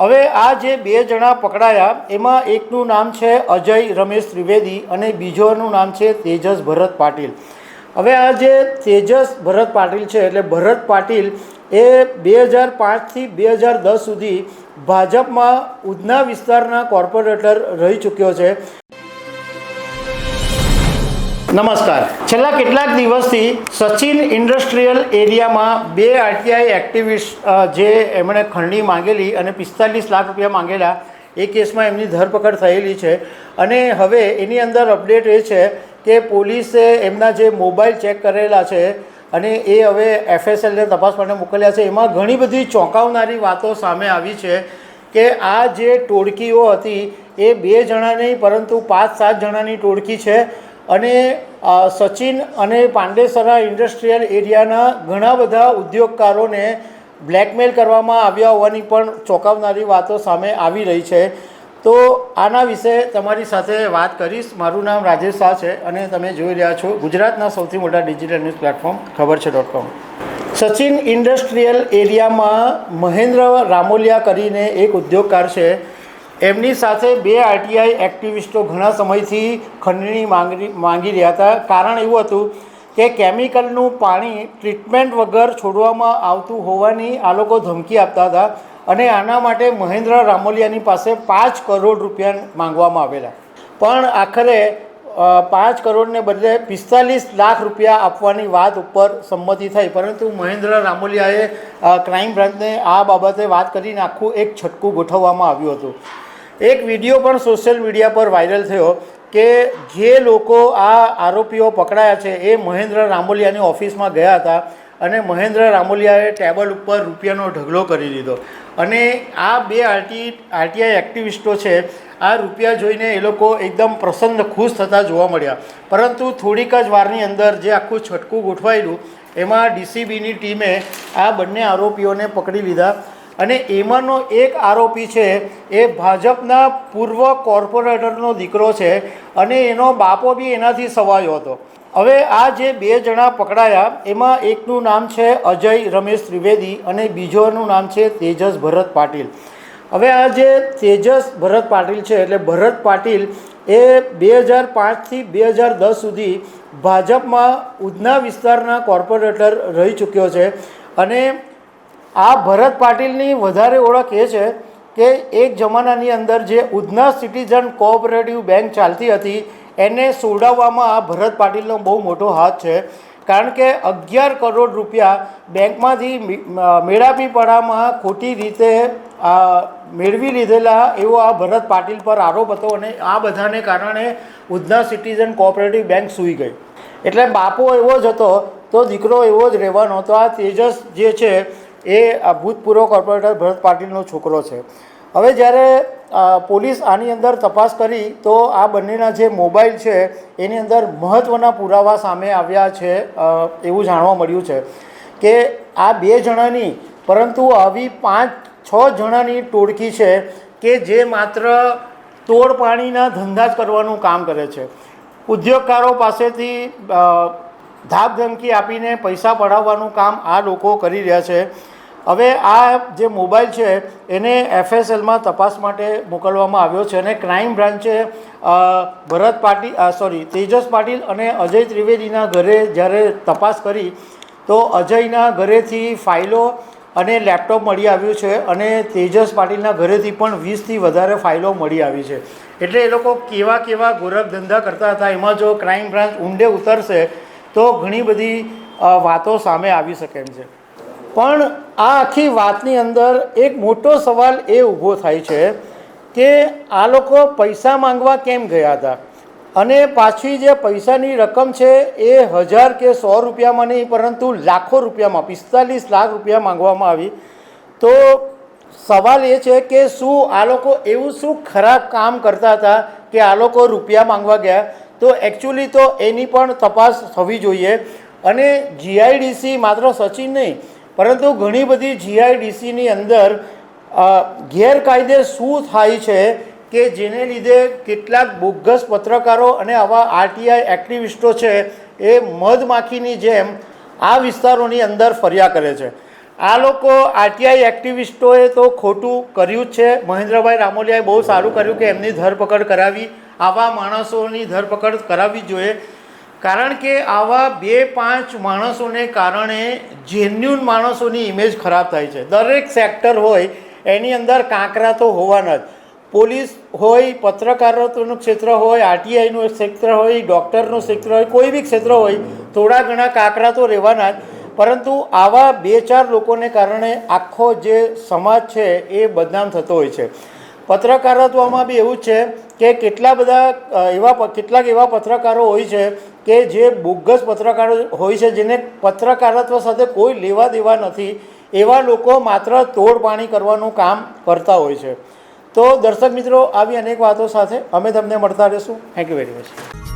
હવે આ જે બે જણા પકડાયા, એમાં એકનું નામ છે અજય રમેશ ત્રિવેદી અને બીજોનું નામ છે તેજસ ભરત પાટીલ. હવે આ જે તેજસ ભરત પાટીલ છે, એટલે ભરત પાટીલ એ બે હજાર પાંચથી બે હજાર દસ સુધી ભાજપમાં ઉધના વિસ્તારના કોર્પોરેટર રહી ચૂક્યો છે. નમસ્કાર. છેલ્લા કેટલાક દિવસથી સચિન ઇન્ડસ્ટ્રીયલ એરિયામાં બે આરટીઆઈ એક્ટિવિસ્ટ જે એમણે ખંડણી માંગેલી અને પિસ્તાલીસ લાખ રૂપિયા માંગેલા, એ કેસમાં એમની ધરપકડ થયેલી છે. અને હવે એની અંદર અપડેટ એ છે કે પોલીસે એમના જે મોબાઈલ ચેક કરેલા છે અને એ હવે એફએસએલને તપાસ માટે મોકલ્યા છે. એમાં ઘણી બધી ચોંકાવનારી વાતો સામે આવી છે કે આ જે ટોળકીઓ હતી, એ બે જણા નહીં, પરંતુ પાંચ સાત જણાની ટોળકી છે. અને સચિન અને પાંડેસરા ઇન્ડસ્ટ્રીયલ એરિયાના ઘણા બધા ઉદ્યોગકારોને બ્લેકમેલ કરવામાં આવ્યા હોવાની પણ ચોંકાવનારી વાતો સામે આવી રહી છે. તો આના વિશે તમારી સાથે વાત કરીશ. મારું નામ રાજેશ શાહ છે અને તમે જોઈ રહ્યા છો ગુજરાતના સૌથી મોટા ડિજિટલ ન્યૂઝ પ્લેટફોર્મ, ખબર છે ડોટ કોમ. સચિન ઇન્ડસ્ટ્રીયલ એરિયામાં મહેન્દ્ર રામોલિયા કરીને એક ઉદ્યોગકાર છે. એમની સાથે બે આરટીઆઈ એક્ટિવિસ્ટો ઘણા સમયથી ખંડણી માંગી માંગી રહ્યા હતા. કારણ એવું હતું કે કેમિકલનું પાણી ટ્રીટમેન્ટ વગર છોડવામાં આવતું હોવાની આ લોકો ધમકી આપતા હતા અને આના માટે મહેન્દ્ર રામોલિયાની પાસે પાંચ કરોડ રૂપિયા માંગવામાં આવેલા. પણ આખરે પાંચ કરોડને બદલે પિસ્તાલીસ લાખ રૂપિયા આપવાની વાત ઉપર સંમતિ થઈ. પરંતુ મહેન્દ્ર રામોલિયાએ ક્રાઇમ બ્રાન્ચને આ બાબતે વાત કરીને આખું એક છટકું ગોઠવવામાં આવ્યું હતું. એક વીડિયો પણ સોશિયલ મીડિયા પર વાયરલ થયો કે જે લોકો આ આરોપીઓ પકડાયા છે એ મહેન્દ્ર રામોલિયાની ઓફિસમાં ગયા હતા અને મહેન્દ્ર રામોલિયાએ ટેબલ ઉપર રૂપિયાનો ઢગલો કરી દીધો. અને આ બે આરટી, આરટીઆઈ એક્ટિવિસ્ટો છે, આ રૂપિયા જોઈને એ લોકો એકદમ પ્રસન્ન ખુશ થતા જોવા મળ્યા. પરંતુ થોડીક જ વારની અંદર જે આખું છટકું ગોઠવાયેલું, એમાં ડીસીબીની ટીમે આ બંને આરોપીઓને પકડી લીધા. અને એમાંનો એક આરોપી છે, એ ભાજપના પૂર્વ કોર્પોરેટરનો દીકરો છે અને એનો બાપો બી એનાથી સવાયો હતો. હવે આ જે બે જણા પકડાયા, એમાં એકનું નામ છે અજય રમેશ ત્રિવેદી અને બીજોનું નામ છે તેજસ ભરત પાટીલ. હવે આ જે તેજસ ભરત પાટીલ છે, એટલે ભરત પાટીલ એ બે હજાર પાંચથી બે હજાર દસ સુધી ભાજપમાં ઉધના વિસ્તારના કોર્પોરેટર રહી ચૂક્યો છે અને આ ભરત પાટીલની વધારે ઓળખ એ છે કે એક જમાનાની અંદર જે ઉધના સિટીઝન કોઓપરેટિવ બેંક ચાલતી હતી, એને સોડાવવામાં આ ભરત પાટીલનો બહુ મોટો હાથ છે. કારણ કે અગિયાર કરોડ રૂપિયા બેંકમાંથી મેળાપીપણામાં ખોટી રીતે મેળવી લીધેલા એવો આ ભરત પાટીલ પર આરોપ હતો અને આ બધાને કારણે ઉધના સિટીઝન કોઓપરેટિવ બેંક સૂઈ ગઈ. એટલે બાપો એવો જ હતો, તો દીકરો એવો જ રહેવાનો તો આ તેજસ જે છે એ ભૂતપૂર્વ કોર્પોરેટર ભરત પાટીલનો છોકરો છે. હવે જ્યારે પોલીસ આની અંદર તપાસ કરી, તો આ બંનેના જે મોબાઈલ છે, એની અંદર મહત્ત્વના પુરાવા સામે આવ્યા છે એવું જાણવા મળ્યું છે કે આ બે જણાની, પરંતુ આવી પાંચ, છ જણાની ટોળકી છે કે જે માત્ર તોડ પાણીના ધંધા જ કરવાનું કામ કરે છે. ઉદ્યોગકારો પાસેથી અ, ધાકધમકી આપીને પૈસા પડાવવાનું કામ આ લોકો કરી રહ્યા છે. હવે આ જે મોબાઈલ છે એને એફએસએલમાં તપાસ માટે મોકલવામાં આવ્યો છે અને ક્રાઇમ બ્રાન્ચે ભરત પાટીલ સોરી તેજસ પાટીલ અને અજય ત્રિવેદીના ઘરે જ્યારે તપાસ કરી તો અજયના ઘરેથી ફાઇલો અને લેપટોપ મળી આવ્યું છે અને તેજસ પાટીલના ઘરેથી પણ વીસથી વધારે ફાઇલો મળી આવી છે. એટલે એ લોકો કેવા કેવા ગોરખ ધંધા કરતા હતા એમાં જો ક્રાઇમ બ્રાન્ચ ઊંડે ઉતરશે તો ઘણી બધી વાતો સામે આવી શકે એમ છે. પણ આ આખી વાતની અંદર એક મોટો સવાલ એ ઊભો થાય છે કે આ લોકો પૈસા માંગવા કેમ ગયા હતા? અને પાછી જે પૈસાની રકમ છે એ હજાર કે સો રૂપિયામાં નહીં, પરંતુ લાખો રૂપિયામાં, પિસ્તાલીસ લાખ રૂપિયા માંગવામાં આવી. તો સવાલ એ છે કે શું આ લોકો એવું શું ખરાબ કામ કરતા હતા કે આ લોકો રૂપિયા માંગવા ગયા? તો એકચ્યુઅલી તો એની પણ તપાસ થવી જોઈએ. અને જીઆઈડીસી માત્ર સચિન નહીં, પરંતુ ઘણી બધી જીઆઈડીસીની અંદર ગેરકાયદે શું થાય છે કે જેને લીધે કેટલાક બોગસ પત્રકારો અને આવા આરટીઆઈ એક્ટિવિસ્ટો છે એ મધમાખીની જેમ આ વિસ્તારોની અંદર ફર્યા કરે છે. આ લોકો આરટીઆઈ એક્ટિવિસ્ટોએ તો ખોટું કર્યું જ છે. મહેન્દ્રભાઈ રામોલિયાએ બહુ સારું કર્યું કે એમની ધરપકડ કરાવી. આવા માણસોની ધરપકડ કરાવવી જોઈએ. કારણ કે આવા બે પાંચ માણસોને કારણે જેન્યુન માણસોની ઇમેજ ખરાબ થાય છે. દરેક સેક્ટર હોય, એની અંદર કાંકરા તો હોવાના જ. પોલીસ હોય પત્રકારત્વનું ક્ષેત્ર હોય, આરટીઆઈનું ક્ષેત્ર હોય, ડૉક્ટરનું ક્ષેત્ર હોય, કોઈ બી ક્ષેત્ર હોય, થોડા ઘણા કાંકરા તો રહેવાના જ. પરંતુ આવા બે ચાર લોકોને કારણે આખો જે સમાજ છે, એ બદનામ થતો હોય છે. પત્રકારત્વમાં બી એવું છે કે કેટલા બધા એવા કેટલાક એવા પત્રકારો હોય છે કે જે બોગસ પત્રકારો હોય છે, જેને પત્રકારત્વ સાથે કોઈ લેવા દેવા નથી, એવા લોકો માત્ર તોડપાણી કરવાનું કામ કરતા હોય છે. તો દર્શક મિત્રો, આવી અનેક વાતો સાથે અમે તમને મળતા રહીશું. Thank you very much